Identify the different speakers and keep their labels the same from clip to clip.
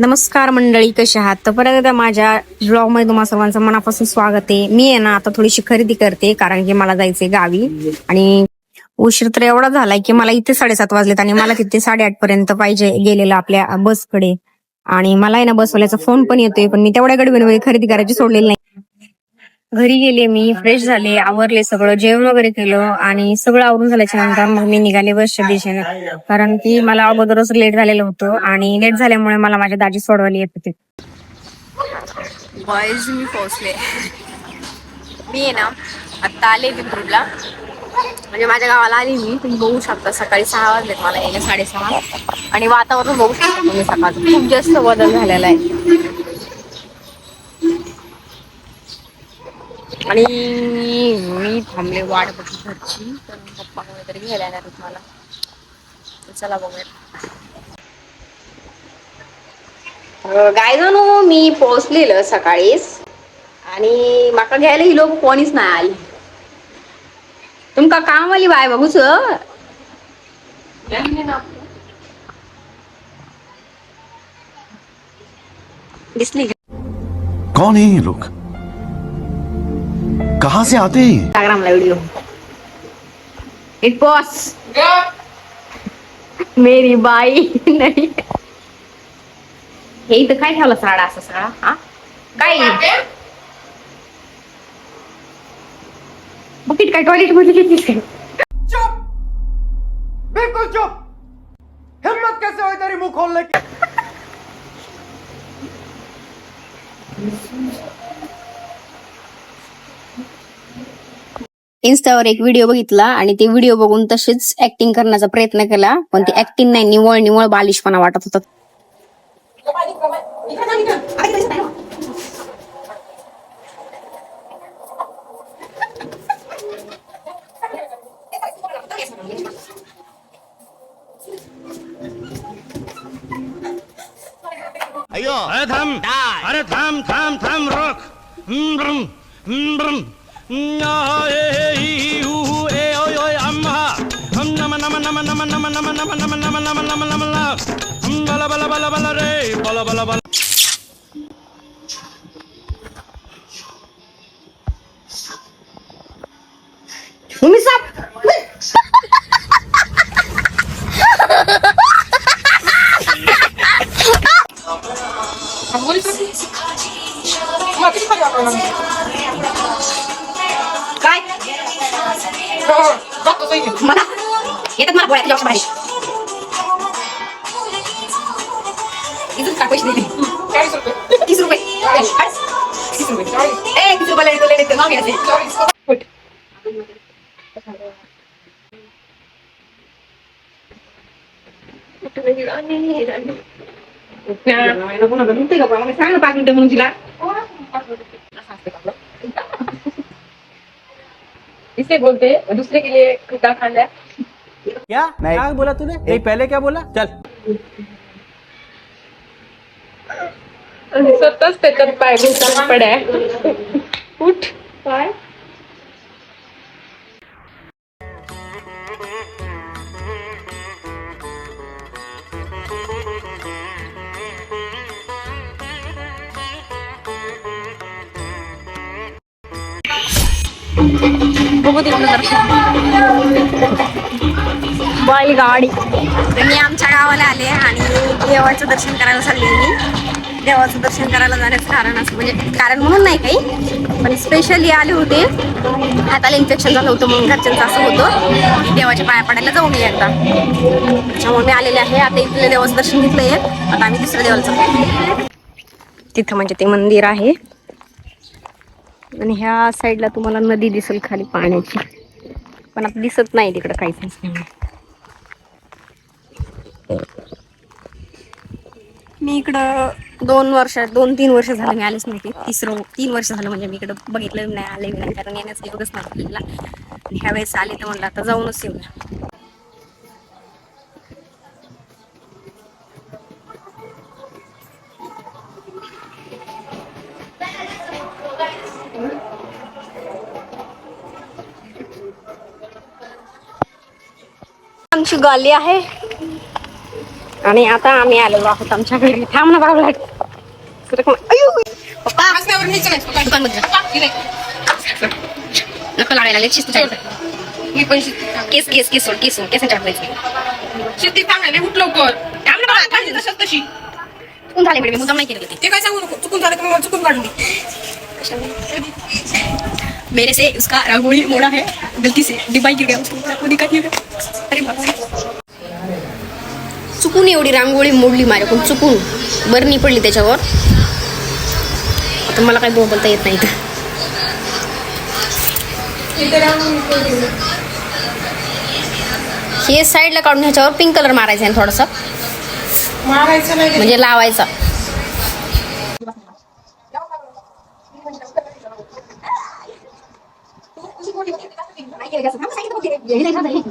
Speaker 1: नमस्कार मंडळी कशी आहात? तर परत एकदा माझ्या ब्लॉगमध्ये तुम्हाला सर्वांचं मनापासून स्वागत आहे. मी आहे ना आता थोडीशी खरेदी करते कारण की मला जायचंय गावी. आणि उशीर तर एवढा झालाय की मला इथे साडेसात वाजलेत आणि मला तिथे साडेआठ पर्यंत पाहिजे गेलेलं आपल्या बसकडे. आणि मला आहे ना बसवाल्याचा फोन पण येतोय पण मी तेवढ्या गडबडीमध्ये खरेदी करायची सोडलेली नाही. घरी गेले मी फ्रेश झाले आवरले सगळं जेवण वगैरे केलं आणि सगळं आवरून झाल्याच्यानंतर मग मी निघाले बसच्या दिशेने कारण की मला अगोदरच लेट झालेलं होतं आणि लेट झाल्यामुळे मला माझ्या दाजी सोडवायला येत होते. बॉयज मी पोहोचले. मी आहे ना आत्ता आले बिंदूरला म्हणजे माझ्या गावाला आली मी तुम्ही बघू शकता सकाळी सहा वाजलेत मला यायला साडेसहा. आणि वातावरण बघू शकता तुम्ही सकाळचं. खूप जास्त बदल झालेला आहे. आणि मी थांबले वाट बघत घरची. तर पप्पा वगैरे घ्यायला येणार आहेत मला. चला बघूया. गाय जाणू मी पोहोचलेलं सकाळीच. आणि माका घ्यायला ही लोक कोणीच नाही आली. तुमका काम आली बाय बघूच. दिसली.
Speaker 2: कौन है ये लोग कहाँ से आते हैं? ये?
Speaker 1: इंस्टाग्रामला व्हिडिओ इट बॉस मेरी बाई नाही। हे इथं काय ठेवलं सगळा असं सगळा हा? काय बकेट काय टॉयलेट मध्ये घेतलीस काय
Speaker 3: चुप! बिल्कुल चुप! हिम्मत कैसे हुई तेरी मुँह खोलने की?
Speaker 1: इन्स्टावर एक व्हिडिओ बघितला आणि ते व्हिडिओ बघून तशीच ऍक्टिंग करण्याचा प्रयत्न केला. पण ती ऍक्टिंग नाही निवळ निवळ बालिशपणा वाटत होता.
Speaker 4: अरे थांब. अरे थांब थांब थांब रोक.
Speaker 1: তুমি সব
Speaker 5: Mana?
Speaker 1: Этот мар более трёх aku nggak berhenti, nggak apa-apa. Saya nggak pakai udah menunjuk lah. Oh, aku nggak
Speaker 5: इससे
Speaker 1: बोलते हैं दूसरे के लिए कुत्ता खाना
Speaker 5: क्या?
Speaker 4: नहीं। क्या बोला तूने? नहीं पहले क्या बोला? चल।
Speaker 5: स्वतःच त्याच्यात पाय घुसून पड्या
Speaker 1: उठ। पाय बैल गाडी तर मी आमच्या गावाला आले आणि देवाचं दर्शन करायला चालले मी. देवाचं दर्शन करायला जाण्याचं कारण असं म्हणजे कारण म्हणून नाही काही पण स्पेशली आले होते. हाताला इन्फेक्शन झालं होतं म्हणून घरच्यांचं असं होतं. की देवाच्या पाया पडायला जाऊन ये एकदा त्याच्यामुळे मी आलेले आहे. आता इथले देवाचं दर्शन घेतलं आता आम्ही दुसऱ्या देवाला चाललो तिथं म्हणजे ते मंदिर आहे. आणि ह्या साईडला तुम्हाला नदी दिसेल खाली पाण्याची. पण आता दिसत नाही तिकडं काहीच नसल्यामुळे मी इकडं दोन वर्ष दोन तीन वर्ष झालं मी आलेच नाही तिसरं तीन वर्ष झालं म्हणजे मी इकडं बघितलं नाही आले नाही. कारण येण्याचं योगच नाही आपल्याला आणि ह्या वेळेस आले तर म्हणलं आता जाऊनच येऊया. आमची गाली आहे. आणि आता आम्ही आलेलो आहोत आमच्या घरी थांब ना बाबा. नको लागायला शिस्त मी पण केस केस केस सोड केस केस टाकायचे शिस्तीत सांगायला उठ लवकर. थांब ना बाबा पाहिजे तसंच तशी. चुकून झाले मॅडम मुद्दाम नाही केलं ते. ते काय
Speaker 5: सांगू नको? चुकून झालं तर चुकून काढून
Speaker 1: मेरे से उसका रंगोली मोड़ा है। गलती से डिब्बा गिर गया। उसको वो दिखा नहीं अरे बाबा चुकून एवढी रांगोळी मोडली माझ्याकडून चुकून. बरणी पडली त्याच्यावर. आता मला काही बोलता येत नाही इथं. हे साईडला काढून ह्याच्यावर पिंक कलर मारायचा आहे थोडासा.
Speaker 5: मारायचं नाही.
Speaker 1: म्हणजे लावायचा. 얘기가 항상 생각해 얘기를 하네.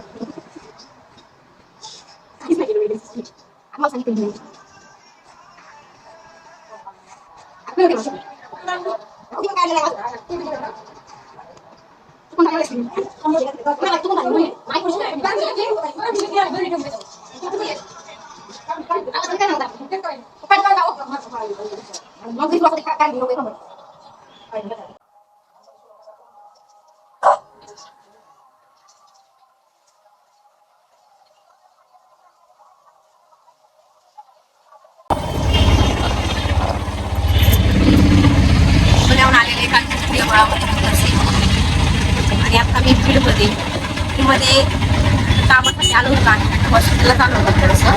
Speaker 1: 아마 생각해 있네. 아, 그러게 맞아. 거기 가야 되나? 조금 가야 돼.
Speaker 6: 한번
Speaker 1: 얘가 그거 그냥 조금 가야 돼. 많이 보시면 안 돼. 많이
Speaker 6: 보시면 안 돼. 많이 보시면 안 돼. 많이 보시면 안 돼. 아,
Speaker 1: 그러니까 나온다. 빨리 빨리 나와. 뭐 그거 어떻게 가야 되는 거야? 빨리 가자. आणि आता मी बीडमध्ये बीडमध्ये कामासाठी आलो होतो आणि हॉस्पिटलला चालू होतं थोडंसं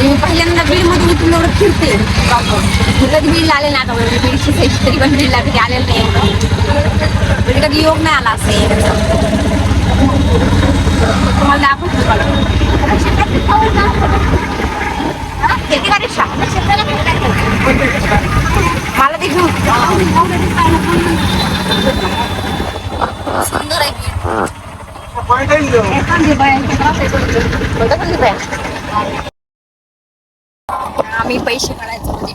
Speaker 1: मी पहिल्यांदा बीडमध्ये इथून एवढं फिरते प्रॉपर मी कधी बीडला आले नाही आता म्हणजे बीडची साईड तरी पण बीडला कधी आलेलं नाही एवढं म्हणजे कधी योग नाही आला असं यायचा. तुम्हाला दाखवतो हा? येते का रिक्षा मला ते घेऊन सुंदर आहे आम्ही पैसे काढायचो म्हणजे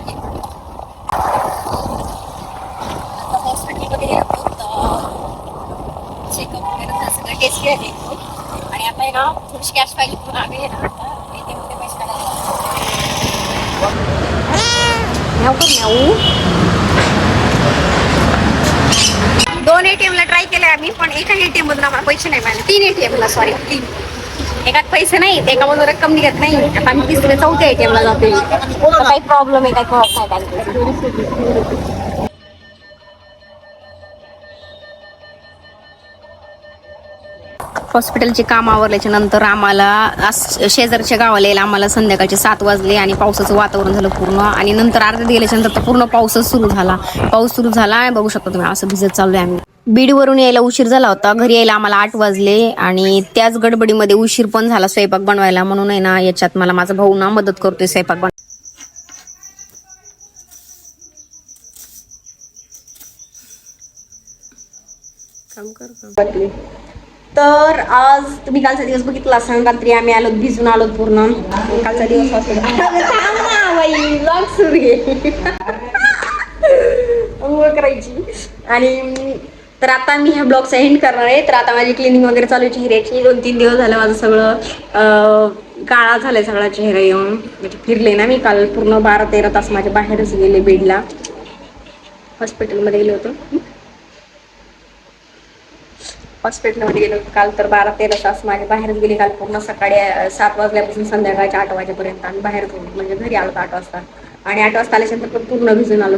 Speaker 1: चेकअप वगैरे सगळं टेस्ट आणि आता आहे ना थोडीशी कॅश पाहिजे पण आम्ही ना पैसे काढायला दोन एटीएम ला ट्राय केले आम्ही पण एका एटीएम मधून आम्हाला पैसे नाही मिळाले. तीन एटीएम ला सॉरी तीन एकात पैसे नाही एकामधून रक्कम निघत नाही. आता आम्ही तिसऱ्या चौथ्या एटीएम ला जाते काही प्रॉब्लेम आहे काही प्रॉब्लेम नाही हॉस्पिटलचे काम आवरल्याच्या नंतर आम्हाला शेजारच्या गावाला यायला आम्हाला संध्याकाळचे सात वाजले आणि पावसाचं वातावरण झालं पूर्ण. आणि नंतर अर्ध्यात गेल्याच्यानंतर तर पूर्ण पाऊसच सुरू झाला. पाऊस सुरू झाला आणि बघू शकता तुम्ही असं भिजत चाललोय आम्ही. बीडवरून यायला उशीर झाला होता. घरी यायला आम्हाला आठ वाजले आणि त्याच गडबडीमध्ये उशीर पण झाला स्वयंपाक बनवायला. म्हणून आहे ना याच्यात मला माझा भाऊ ना मदत करतोय स्वयंपाक बन काम कर तर आज तुम्ही कालचा दिवस बघितला असाल रात्री आम्ही आलो भिजून आलो पूर्ण. कालचा दिवस ब्लॉग सुरू आहे. करायची. आणि तर आता मी ह्या ब्लॉगचा एंड करणार आहे. तर आता माझी क्लिनिंग वगैरे चालू आहे चेहऱ्याची. दोन तीन दिवस झालं माझं सगळं काळा झालाय सगळा चेहरा येऊन. म्हणजे फिरले ना मी काल पूर्ण बारा तेरा तास माझ्या बाहेरच गेले बेडला हॉस्पिटलमध्ये गेले होतो. हॉस्पिटलमध्ये गेलो काल तर बारा तेरा तास माझ्या बाहेरच गेले. काल पूर्ण सकाळी सात वाजल्यापासून संध्याकाळच्या आठ वाजेपर्यंत आम्ही बाहेर होतो म्हणजे घरी आलो आठ वाजता. आणि आठ वाजता आल्याच्यानंतर पण पूर्ण भिजून आलो.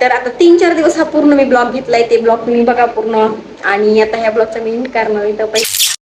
Speaker 1: तर आता तीन चार दिवस हा पूर्ण मी ब्लॉग घेतलाय. ते ब्लॉग तुम्ही बघा पूर्ण. आणि आता ह्या ब्लॉगचा मी end करणार इथं तर पैसे